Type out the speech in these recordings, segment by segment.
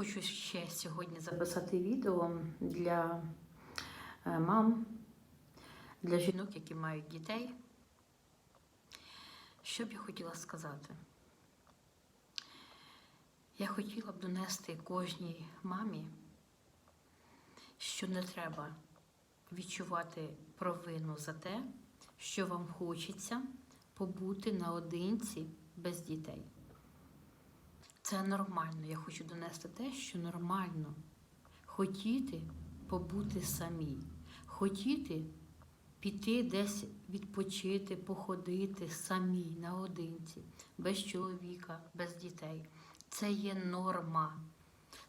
Хочу ще сьогодні записати відео для е, мам, для жінок, які мають дітей. Що б я хотіла сказати? Я хотіла б донести кожній мамі, що не треба відчувати провину за те, що вам хочеться побути наодинці без дітей. Це нормально. Я хочу донести те, що нормально хотіти побути самі, хотіти піти десь відпочити, походити самі наодинці, без чоловіка, без дітей. Це є норма.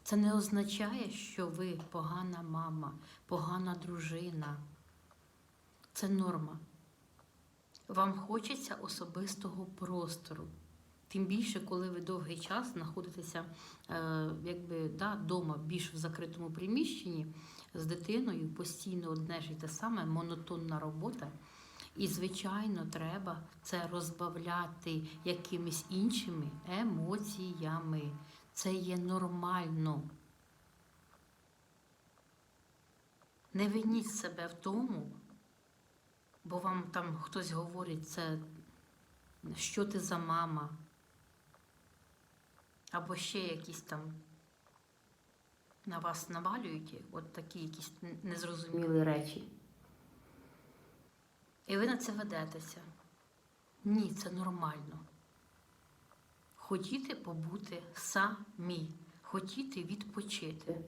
Це не означає, що ви погана мама, погана дружина. Це норма. Вам хочеться особистого простору. Тим більше, коли ви довгий час знаходитеся е, якби, да, дома, більш в закритому приміщенні з дитиною, постійно одне ж і те саме, монотонна робота. І, звичайно, треба це розбавляти якимись іншими емоціями. Це є нормально. Не виніть себе в тому, бо вам там хтось говорить, це що ти за мама, або ще якісь там на вас навалюють, от такі якісь незрозумілі речі. І ви на це ведетеся. Ні, це нормально. Хотіти побути самі, хотіти відпочити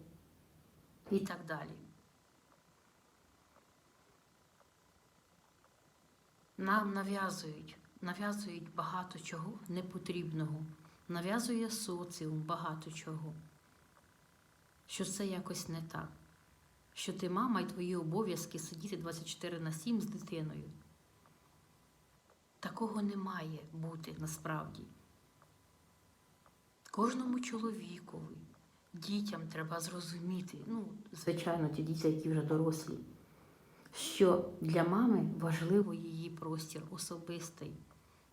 і так далі. Нам нав'язують, нав'язують багато чого непотрібного, нав'язує соціум багато чого, що це якось не так, що ти мама і твої обов'язки сидіти 24 на 7 з дитиною. Такого не має бути насправді. Кожному чоловікові, дітям треба зрозуміти, ну, звичайно, ті діти, які вже дорослі, що для мами важливо її простір особистий,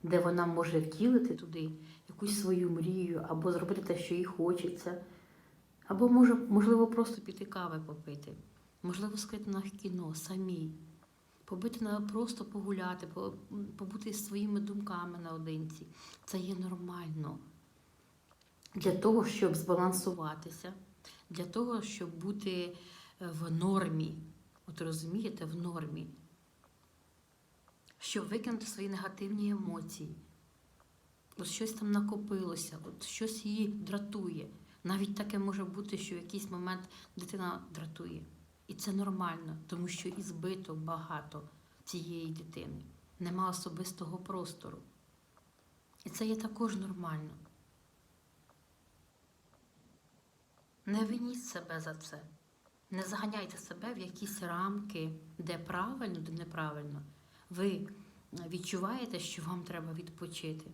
де вона може втілити туди якусь свою мрію, або зробити те, що їй хочеться, або може, можливо, просто піти кави попити, можливо, скрити на кіно самі, побити на просто погуляти, побути зі своїми думками наодинці. Це є нормально для того, щоб збалансуватися, для того, щоб бути е, в нормі. От розумієте, в нормі. Щоб викинути свої негативні емоції. От щось там накопилося, от щось її дратує. Навіть таке може бути, що в якийсь момент дитина дратує. І це нормально, тому що і збито багато цієї дитини. Нема особистого простору. І це є також нормально. Не виніть себе за це. Не заганяйте себе в якісь рамки, де правильно, де неправильно. Ви відчуваєте, що вам треба відпочити.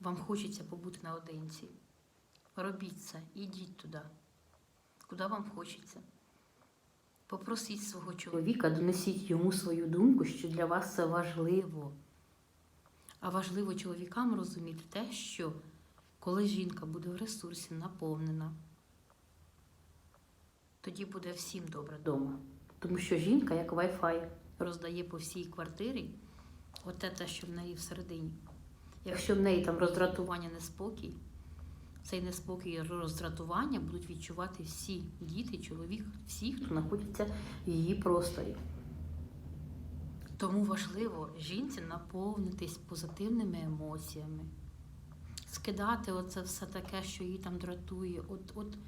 Вам хочеться побути наодинці. Робіть це, ідіть туди, куди вам хочеться. Попросіть свого чоловіка, донесіть йому свою думку, що для вас це важливо. А важливо чоловікам розуміти те, що коли жінка буде в ресурсі наповнена, тоді буде всім добре вдома. Тому що жінка, як Wi-Fi, роздає по всій квартирі от те, що в неї всередині. Якщо в неї там роздратування, неспокій, цей неспокій і роздратування будуть відчувати всі діти, чоловік, всі, хто знаходиться в її просторі. Тому важливо жінці наповнитись позитивними емоціями, скидати оце все таке, що її там дратує, от, от,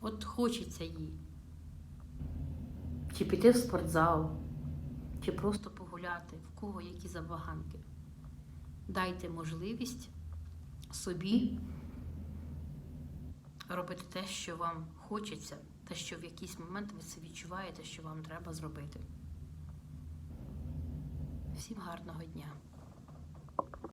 от хочеться їй. Чи піти в спортзал, чи просто погуляти, в кого які забаганки. Дайте можливість собі робити те, що вам хочеться, те, що в якийсь момент ви це відчуваєте, що вам треба зробити. Всім гарного дня!